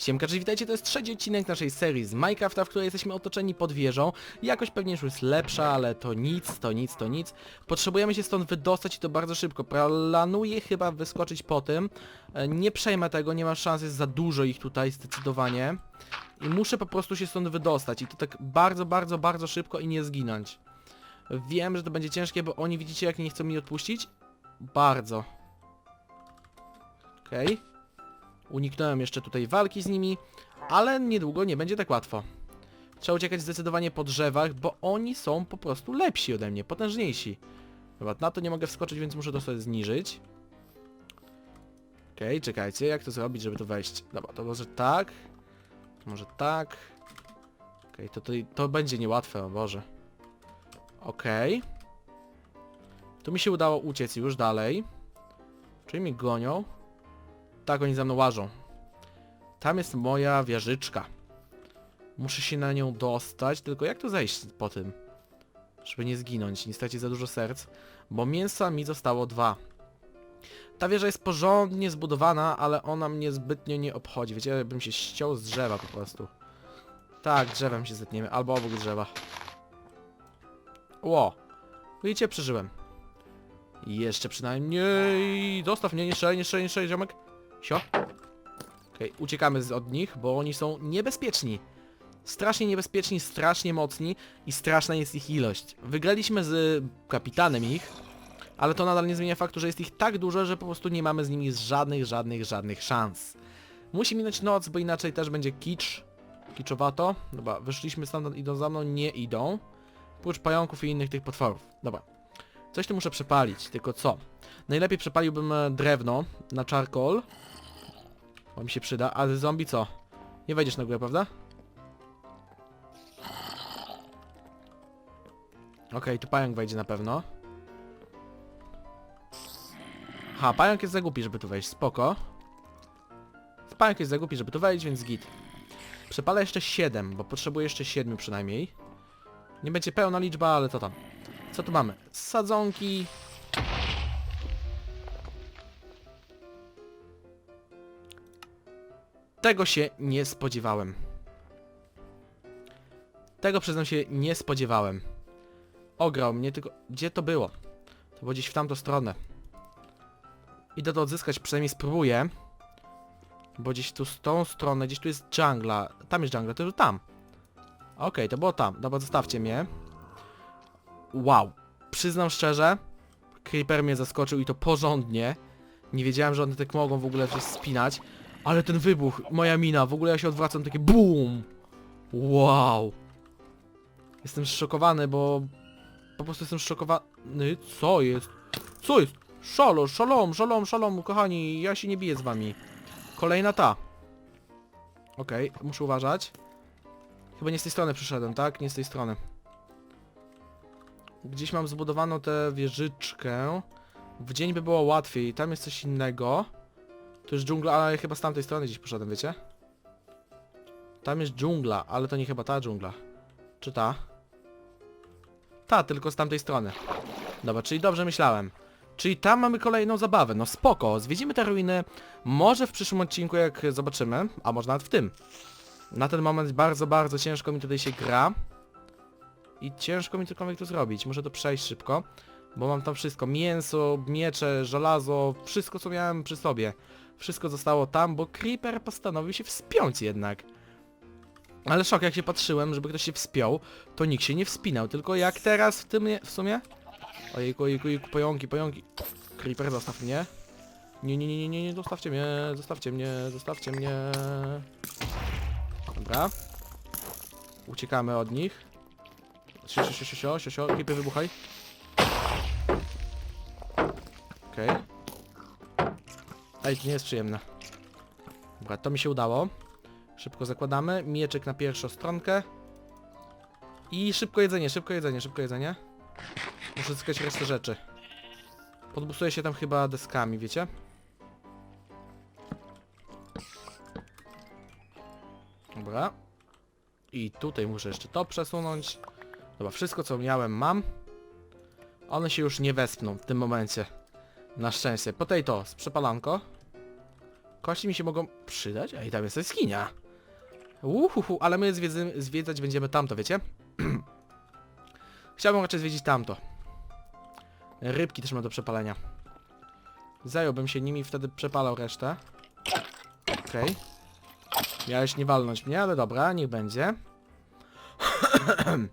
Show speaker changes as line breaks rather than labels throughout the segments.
Siemka, cześć, witajcie, to jest trzeci odcinek naszej serii z Minecrafta, w której jesteśmy otoczeni pod wieżą. Jakość pewnie już jest lepsza, ale to nic, to nic, to nic. Potrzebujemy się stąd wydostać i to bardzo szybko. Planuję chyba wyskoczyć po tym. E, Nie przejmę tego, nie ma szans, jest za dużo ich tutaj zdecydowanie. I muszę po prostu się stąd wydostać i to tak bardzo, bardzo, bardzo szybko i nie zginąć. Wiem, że to będzie ciężkie, bo oni widzicie jak nie chcą mi odpuścić? Bardzo. Okej. Uniknąłem jeszcze tutaj walki z nimi, ale niedługo nie będzie tak łatwo. Trzeba uciekać zdecydowanie po drzewach, bo oni są po prostu lepsi ode mnie, potężniejsi. Dobra, na to nie mogę wskoczyć, więc muszę to sobie zniżyć. Okej, czekajcie, jak to zrobić, żeby tu wejść? Dobra, to może tak. Może tak. Okej, to, to, to będzie niełatwe, o Boże. Okej. Tu mi się udało uciec już dalej. Czyli mnie gonią. Tak, oni za mną łażą. Tam jest moja wieżyczka. Muszę się na nią dostać, tylko jak tu zejść po tym? Żeby nie zginąć, nie stracić za dużo serc, bo mięsa mi zostało dwa. Ta wieża jest porządnie zbudowana, ale ona mnie zbytnio nie obchodzi. Wiecie, bym się ściął z drzewa po prostu. Tak, drzewem się zetniemy, albo obok drzewa. Ło! Widzicie, przeżyłem. Jeszcze przynajmniej... Zostaw mnie, nie strzelaj, nie strzelaj, nie ziomek. Sio. Okej, uciekamy z, od nich, bo oni są niebezpieczni. Strasznie niebezpieczni, strasznie mocni i straszna jest ich ilość. Wygraliśmy z kapitanem ich, ale to nadal nie zmienia faktu, że jest ich tak dużo, że po prostu nie mamy z nimi żadnych, żadnych, żadnych szans. Musi minąć noc, bo inaczej też będzie kicz. Kiczowato. Dobra, wyszliśmy stamtąd, idą za mną, nie idą. Prócz pająków i innych tych potworów. Dobra. Coś tu muszę przepalić, tylko co? Najlepiej przepaliłbym e, drewno na charcoal. Bo mi się przyda, ale zombie co? Nie wejdziesz na górę, prawda? Okej, tu pająk wejdzie na pewno. Ha, pająk jest za głupi, żeby tu wejść, spoko. Pająk jest za głupi, żeby tu wejść, więc git. Przepalę jeszcze 7, bo potrzebuję jeszcze 7 przynajmniej. Nie będzie pełna liczba, ale to tam. Co tu mamy? Sadzonki. Tego się nie spodziewałem. Tego przyznam się nie spodziewałem. Ograł mnie tylko... Gdzie to było? To było gdzieś w tamtą stronę. Idę to odzyskać, przynajmniej spróbuję. Bo gdzieś tu z tą stronę, gdzieś tu jest dżungla. Tam jest dżungla, to już tam. Okej, to było tam. Dobra, zostawcie mnie. Wow. Przyznam szczerze, Creeper mnie zaskoczył i to porządnie. Nie wiedziałem, że one tak mogą w ogóle coś spinać. Ale ten wybuch, moja mina, w ogóle ja się odwracam, takie BOOM! Wow! Jestem zszokowany, bo... Po prostu jestem zszokowany. Co jest? Co jest? Szalo, szalom, szalom, szalom, kochani, ja się nie biję z wami. Kolejna ta. Okej, muszę uważać. Chyba nie z tej strony przyszedłem, tak? Nie z tej strony. Gdzieś mam zbudowaną tę wieżyczkę. W dzień by było łatwiej. Tam jest coś innego. Tu jest dżungla, ale chyba z tamtej strony gdzieś poszedłem, wiecie? Tam jest dżungla, ale to nie chyba ta dżungla. Czy ta? Ta, tylko z tamtej strony. Dobra, czyli dobrze myślałem. Czyli tam mamy kolejną zabawę. No spoko, zwiedzimy te ruiny. Może w przyszłym odcinku, jak zobaczymy, a może nawet w tym. Na ten moment bardzo, bardzo ciężko mi tutaj się gra. I ciężko mi cokolwiek tu zrobić. Muszę to przejść szybko. Bo mam tam wszystko. Mięso, miecze, żelazo, wszystko co miałem przy sobie. Wszystko zostało tam, bo Creeper postanowił się wspiąć jednak. Ale szok, jak się patrzyłem, żeby ktoś się wspiął, to nikt się nie wspinał, tylko jak teraz w tym w sumie? Ojejku, ojejku, ojejku, pająki, pająki. Creeper, zostaw mnie. Nie, nie, nie, nie, nie, nie, zostawcie mnie, zostawcie mnie, zostawcie mnie. Dobra. Uciekamy od nich. Sio, sio, sio, sio, sio, sio, wybuchaj. Okej. Okay. Ej, nie jest przyjemne. Dobra, to mi się udało. Szybko zakładamy. Mieczek na pierwszą stronkę. I szybko jedzenie, szybko jedzenie, szybko jedzenie. Muszę zyskać resztę rzeczy. Podbusuję się tam chyba deskami, wiecie? Dobra. I tutaj muszę jeszcze to przesunąć. Dobra, wszystko co miałem mam. One się już nie wespną w tym momencie. Na szczęście. Potato z przepalanko. Kości mi się mogą przydać? Ej, tam jest jaskinia. Uhuhu, ale my zwiedzy, zwiedzać będziemy tamto, wiecie? Chciałbym raczej zwiedzić tamto. Rybki też mam do przepalenia. Zająłbym się nimi, wtedy przepalał resztę. Okej. Miałeś nie walnąć mnie, ale dobra, niech będzie.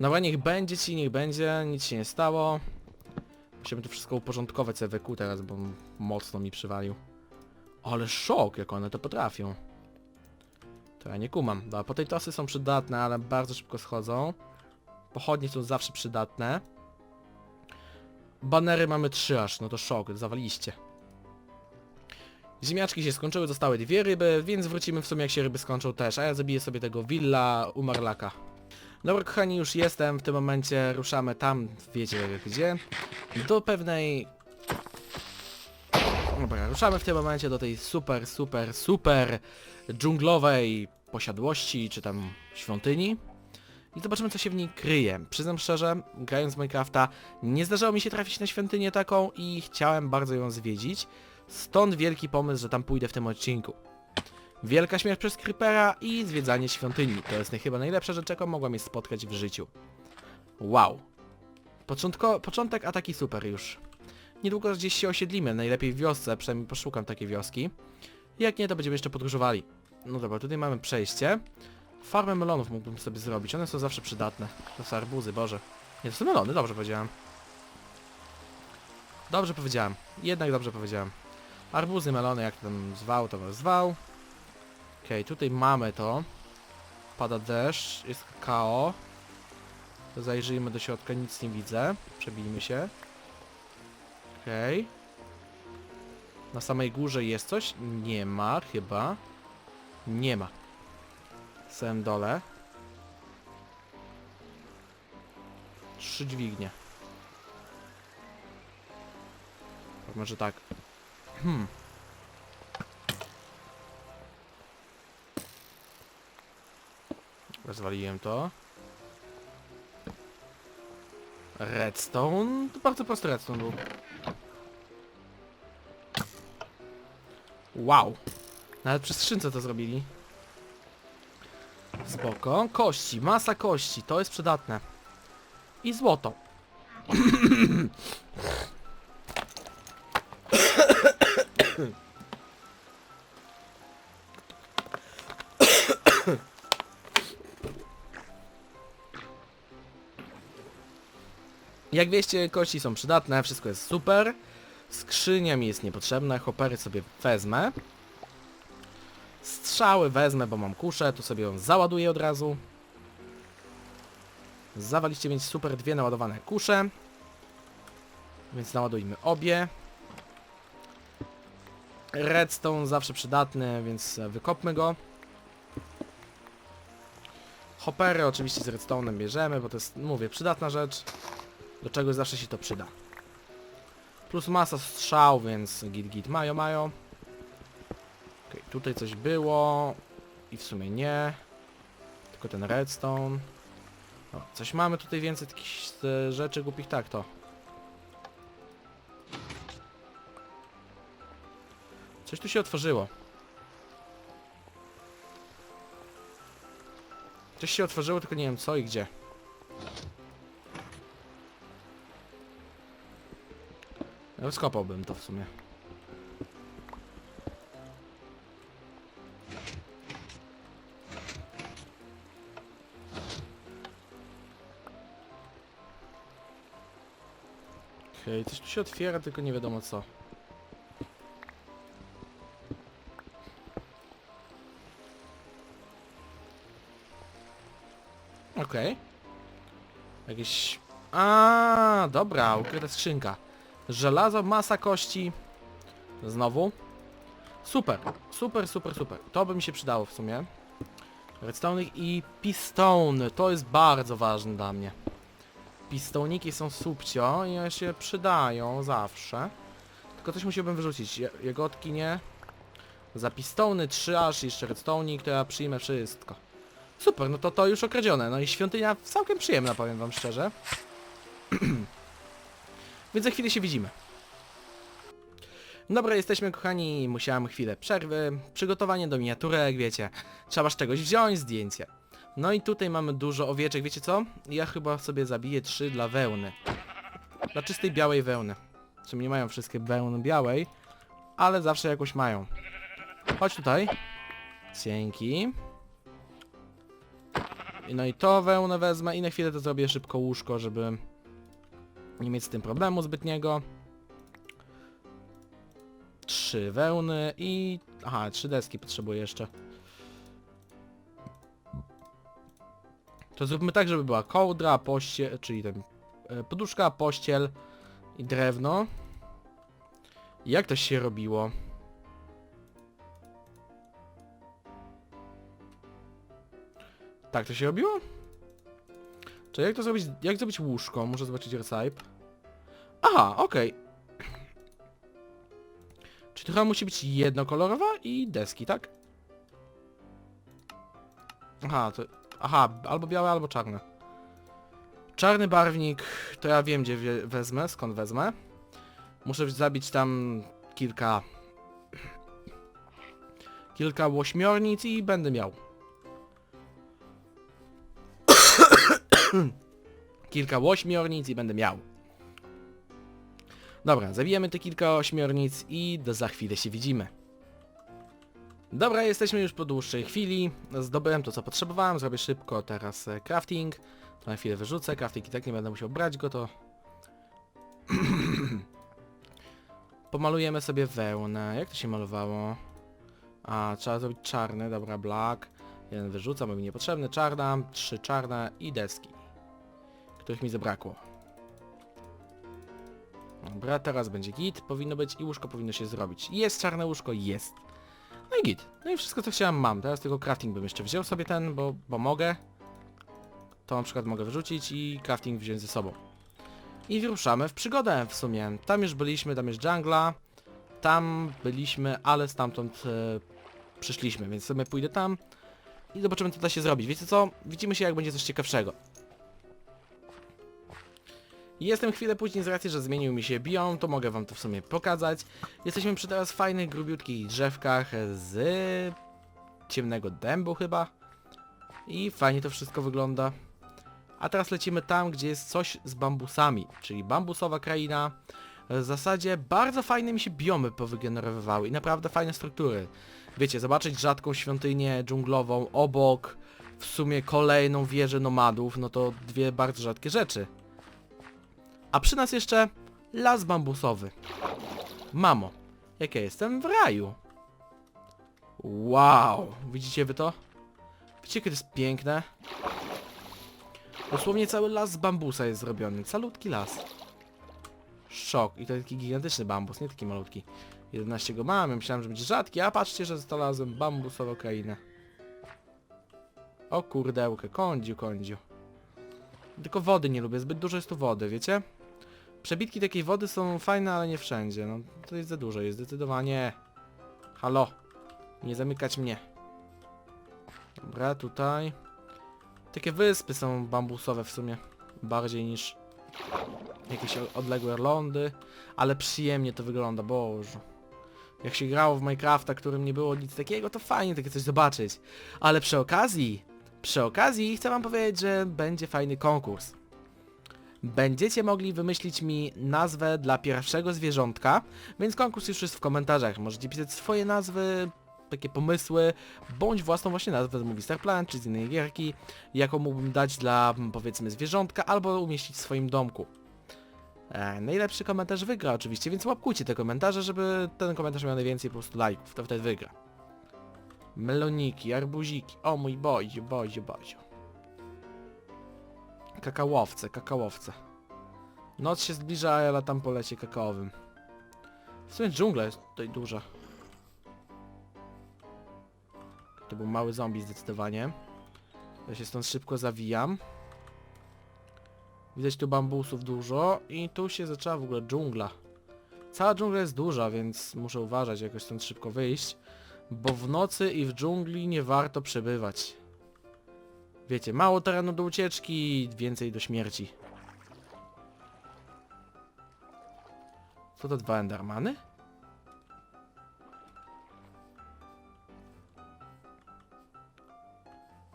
Dobra, niech będzie ci, niech będzie, nic się nie stało. Musimy to wszystko uporządkować sobie wyku teraz, bo mocno mi przywalił. Ale szok, jak one to potrafią. To ja nie kumam. Dobra, po tej tosy są przydatne, ale bardzo szybko schodzą. Pochodnie są zawsze przydatne. Banery mamy trzy aż, no to szok, zawaliście. Ziemniaczki się skończyły, zostały dwie ryby, więc wrócimy w sumie jak się ryby skończą też, a ja zabiję sobie tego Willa Umarlaka. Dobra kochani, już jestem, w tym momencie ruszamy tam, wiecie gdzie, do pewnej... Dobra, ruszamy w tym momencie do tej super, super, super dżunglowej posiadłości, czy tam świątyni. I zobaczymy co się w niej kryje. Przyznam szczerze, grając w Minecrafta, nie zdarzało mi się trafić na świątynię taką i chciałem bardzo ją zwiedzić. Stąd wielki pomysł, że tam pójdę w tym odcinku. Wielka śmierć przez Creepera i zwiedzanie świątyni. To jest chyba najlepsza rzecz, jaką mogła mnie spotkać w życiu. Wow. Początko, początek, a taki super już. Niedługo gdzieś się osiedlimy, najlepiej w wiosce, przynajmniej poszukam takiej wioski. Jak nie, to będziemy jeszcze podróżowali. No dobra, tutaj mamy przejście. Farmę melonów mógłbym sobie zrobić, one są zawsze przydatne. To są arbuzy, boże. Nie, to są melony, dobrze powiedziałem. Dobrze powiedziałem. Jednak dobrze powiedziałem. Arbuzy, melony, jak tam zwał, to was zwał. Okej, tutaj mamy to. Pada deszcz, jest kakao. Zajrzyjmy do środka, nic nie widzę. Przebijmy się. Okej. Na samej górze jest coś? Nie ma, chyba. Nie ma. W dole. Trzy dźwignie. To Może tak. Hmm. Rozwaliłem to. Redstone? To bardzo prosty redstone był. Wow. Nawet przy skrzynce to zrobili. Spoko. Kości, masa kości, to jest przydatne. I złoto. Jak wieście, kości są przydatne, wszystko jest super. Skrzynia mi jest niepotrzebna, hopery sobie wezmę. Strzały wezmę, bo mam kuszę, tu sobie ją załaduję od razu. Zawaliście mieć super dwie naładowane kusze. Więc naładujmy obie. Redstone zawsze przydatny, więc wykopmy go. Hopery oczywiście z redstone'em bierzemy, bo to jest, mówię, przydatna rzecz. Do czegoś zawsze się to przyda. Plus masa strzał, więc git git mają mają. Okej, tutaj coś było i w sumie nie. Tylko ten redstone. Coś mamy tutaj więcej takich e, rzeczy głupich, tak to. Coś tu się otworzyło. Coś się otworzyło, tylko nie wiem co i gdzie. Rozkopałbym to w sumie. Okej, coś tu się otwiera, tylko nie wiadomo co. Okej. Jakieś... A, dobra, ukryta skrzynka. Żelazo, masa kości. Znowu. Super, super, super, super. To by mi się przydało w sumie. Redstone i pistone. To jest bardzo ważne dla mnie. Pistoniki są subcio i one się przydają zawsze. Tylko coś musiałbym wyrzucić. Jagotki nie. Za pistony 3 aż jeszcze redstone'ik, to ja przyjmę wszystko. Super, no to to już okradzione. No i świątynia całkiem przyjemna, powiem wam szczerze. Więc za chwilę się widzimy. Dobra, jesteśmy kochani, musiałem chwilę przerwy, przygotowanie do miniaturek, wiecie, trzeba z czegoś wziąć, zdjęcie. No i tutaj mamy dużo owieczek, wiecie co? Ja chyba sobie zabiję trzy dla wełny. Dla czystej białej wełny. Sumie nie mają wszystkie wełny białej, ale zawsze jakoś mają. Chodź tutaj. Dzięki. No i to wełnę wezmę i na chwilę to zrobię szybko łóżko, żeby nie mieć z tym problemu zbytniego. Trzy wełny i... Aha, trzy deski potrzebuję jeszcze. To zróbmy tak, żeby była kołdra, pościel, czyli ten, e, poduszka, pościel i drewno. Jak to się robiło? Tak to się robiło? Czy jak to zrobić, jak zrobić łóżko? Muszę zobaczyć recipe. Aha, okej. Czy to chyba musi być jednokolorowa i deski, tak? Aha, to... Aha, albo białe, albo czarne. Czarny barwnik, to ja wiem gdzie wezmę, skąd wezmę. Muszę zabić tam kilka... Kilka łośmiornic i będę miał. kilka łośmiornic i będę miał. Dobra, zabijemy te kilka ośmiornic i do za chwilę się widzimy. Dobra, jesteśmy już po dłuższej chwili. Zdobyłem to co potrzebowałem, zrobię szybko teraz e, crafting. To na chwilę wyrzucę, crafting i tak nie będę musiał brać go, to... Pomalujemy sobie wełnę. Jak to się malowało? A, trzeba zrobić czarny, dobra, black. Jeden wyrzucam, bo mi niepotrzebny, czarna, trzy czarne i deski. Których mi zabrakło. Dobra, teraz będzie git, powinno być i łóżko powinno się zrobić. Jest czarne łóżko, jest. No i git. No i wszystko co chciałem mam. Teraz tylko crafting bym jeszcze wziął sobie ten, bo, bo mogę. To na przykład mogę wyrzucić i crafting wziąć ze sobą. I wyruszamy w przygodę w sumie. Tam już byliśmy, tam jest jungla. Tam byliśmy, ale stamtąd e, przyszliśmy, więc sobie pójdę tam i zobaczymy co da się zrobić. Wiecie co? Widzimy się jak będzie coś ciekawszego. Jestem chwilę później z racji, że zmienił mi się biom, to mogę wam to w sumie pokazać. Jesteśmy przy teraz fajnych, grubiutkich drzewkach z ciemnego dębu chyba. I fajnie to wszystko wygląda. A teraz lecimy tam, gdzie jest coś z bambusami, czyli bambusowa kraina. W zasadzie bardzo fajne mi się biomy powygenerowywały i naprawdę fajne struktury. Wiecie, zobaczyć rzadką świątynię dżunglową obok w sumie kolejną wieżę nomadów, no to dwie bardzo rzadkie rzeczy. A przy nas jeszcze las bambusowy. Mamo, jak ja jestem w raju. Wow, widzicie wy to? Widzicie, to jest piękne? Dosłownie cały las z bambusa jest zrobiony, calutki las. Szok, i to taki gigantyczny bambus, nie taki malutki. 11 go mam, ja myślałem, że będzie rzadki, a patrzcie, że znalazłem bambusową krainę. O kurdełkę, kądziu, kądziu. Tylko wody nie lubię, zbyt dużo jest tu wody, wiecie? Przebitki takiej wody są fajne, ale nie wszędzie. No, to jest za dużo, jest zdecydowanie. Halo. Nie zamykać mnie. Dobra, tutaj. Takie wyspy są bambusowe w sumie. Bardziej niż jakieś odległe lądy. Ale przyjemnie to wygląda, boże. Jak się grało w Minecrafta, którym nie było nic takiego, to fajnie takie coś zobaczyć. Ale przy okazji, przy okazji chcę wam powiedzieć, że będzie fajny konkurs. Będziecie mogli wymyślić mi nazwę dla pierwszego zwierzątka, więc konkurs już jest w komentarzach. Możecie pisać swoje nazwy, takie pomysły, bądź własną właśnie nazwę z Movie Planet czy z innej gierki, jaką mógłbym dać dla powiedzmy zwierzątka, albo umieścić w swoim domku. E, najlepszy komentarz wygra oczywiście, więc łapkujcie te komentarze, żeby ten komentarz miał najwięcej po prostu lajków, to wtedy wygra. Meloniki, arbuziki, o mój boziu, boziu, boziu. Kakałowce, kakałowce. Noc się zbliża, a ja latam po lecie kakaowym. W sumie dżungla jest tutaj duża. To był mały zombie zdecydowanie. Ja się stąd szybko zawijam. Widać tu bambusów dużo i tu się zaczęła w ogóle dżungla. Cała dżungla jest duża, więc muszę uważać jakoś stąd szybko wyjść. Bo w nocy i w dżungli nie warto przebywać. Wiecie, mało terenu do ucieczki, więcej do śmierci. Co to dwa endermany?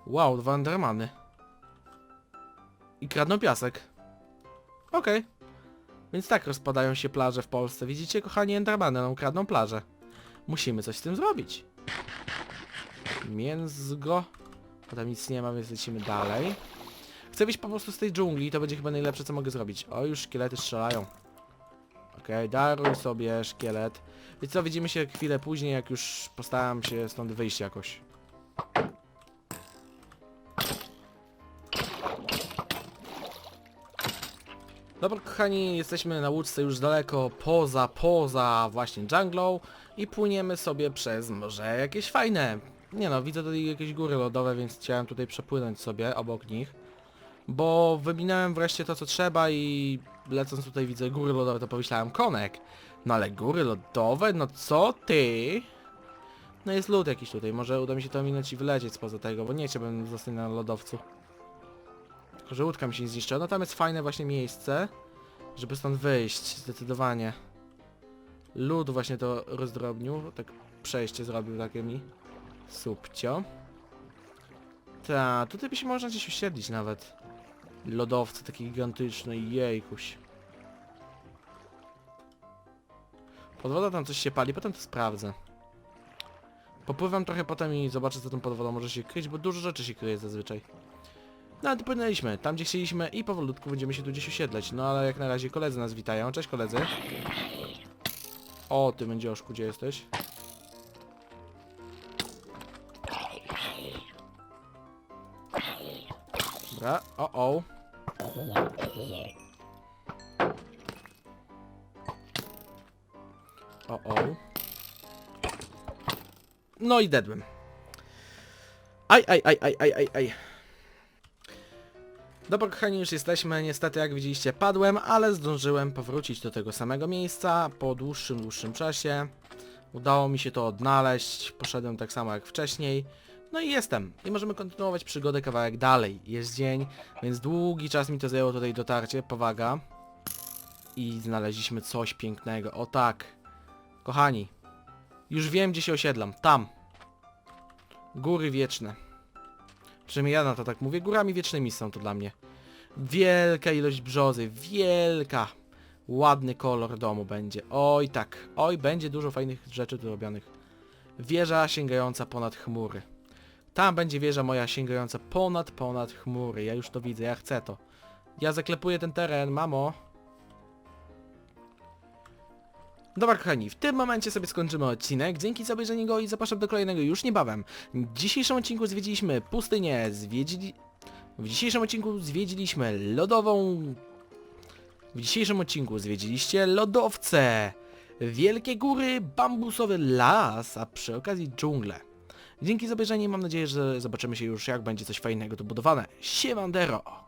Wow, dwa endermany. I kradną piasek. Okej. Okay. Więc tak rozpadają się plaże w Polsce. Widzicie, kochani, endermany nam kradną plaże. Musimy coś z tym zrobić. Mięsgo bo tam nic nie ma, więc lecimy dalej. Chcę wyjść po prostu z tej dżungli, to będzie chyba najlepsze, co mogę zrobić. O, już szkielety strzelają. Okej, daruj sobie szkielet. Więc co, widzimy się chwilę później, jak już postaram się stąd wyjść jakoś. Dobra, kochani, jesteśmy na łódce już daleko poza, poza właśnie junglą i płyniemy sobie przez morze jakieś fajne. Nie no, widzę tutaj jakieś góry lodowe, więc chciałem tutaj przepłynąć sobie obok nich. Bo wyminąłem wreszcie to co trzeba i lecąc tutaj widzę góry lodowe, to pomyślałem konek. No ale góry lodowe? No co ty? No jest lód jakiś tutaj, może uda mi się to minąć i wylecieć spoza tego, bo nie chciałbym zostać na lodowcu. Tylko, że łódka mi się zniszczyła. No tam jest fajne właśnie miejsce, żeby stąd wyjść, zdecydowanie. Lód właśnie to rozdrobnił, tak przejście zrobił takie mi. Subcio. Ta, tutaj by się można gdzieś usiedlić nawet. Lodowce takie gigantyczne, jejkuś. Pod wodą tam coś się pali, potem to sprawdzę. Popływam trochę potem i zobaczę co tam pod wodą może się kryć, bo dużo rzeczy się kryje zazwyczaj. No ale płynęliśmy, tam gdzie chcieliśmy i powolutku będziemy się tu gdzieś usiedlać. No ale jak na razie koledzy nas witają. Cześć koledzy. O, ty będzie oszku, gdzie jesteś? Dobra, o o. O o. No i dedłem. Aj, aj, aj, aj, aj, aj, aj. Dobra kochani, już jesteśmy, niestety jak widzieliście padłem, ale zdążyłem powrócić do tego samego miejsca po dłuższym, dłuższym czasie. Udało mi się to odnaleźć, poszedłem tak samo jak wcześniej. No i jestem. I możemy kontynuować przygodę kawałek dalej. Jest dzień, więc długi czas mi to zajęło tutaj dotarcie, powaga. I znaleźliśmy coś pięknego, o tak. Kochani, już wiem gdzie się osiedlam, tam. Góry wieczne. Przynajmniej ja na to tak mówię, górami wiecznymi są to dla mnie. Wielka ilość brzozy, wielka. Ładny kolor domu będzie. Oj tak, oj będzie dużo fajnych rzeczy tu robionych. Wieża sięgająca ponad chmury. Tam będzie wieża moja sięgająca ponad, ponad chmury. Ja już to widzę, ja chcę to. Ja zaklepuję ten teren, mamo. Dobra kochani, w tym momencie sobie skończymy odcinek. Dzięki za obejrzenie go i zapraszam do kolejnego już niebawem. W dzisiejszym odcinku zwiedziliśmy pustynię, zwiedzili... W dzisiejszym odcinku zwiedziliśmy lodową... W dzisiejszym odcinku zwiedziliście lodowce, wielkie góry, bambusowy las, a przy okazji dżunglę. Dzięki za obejrzenie mam nadzieję, że zobaczymy się już jak będzie coś fajnego tu budowane. Siemandero!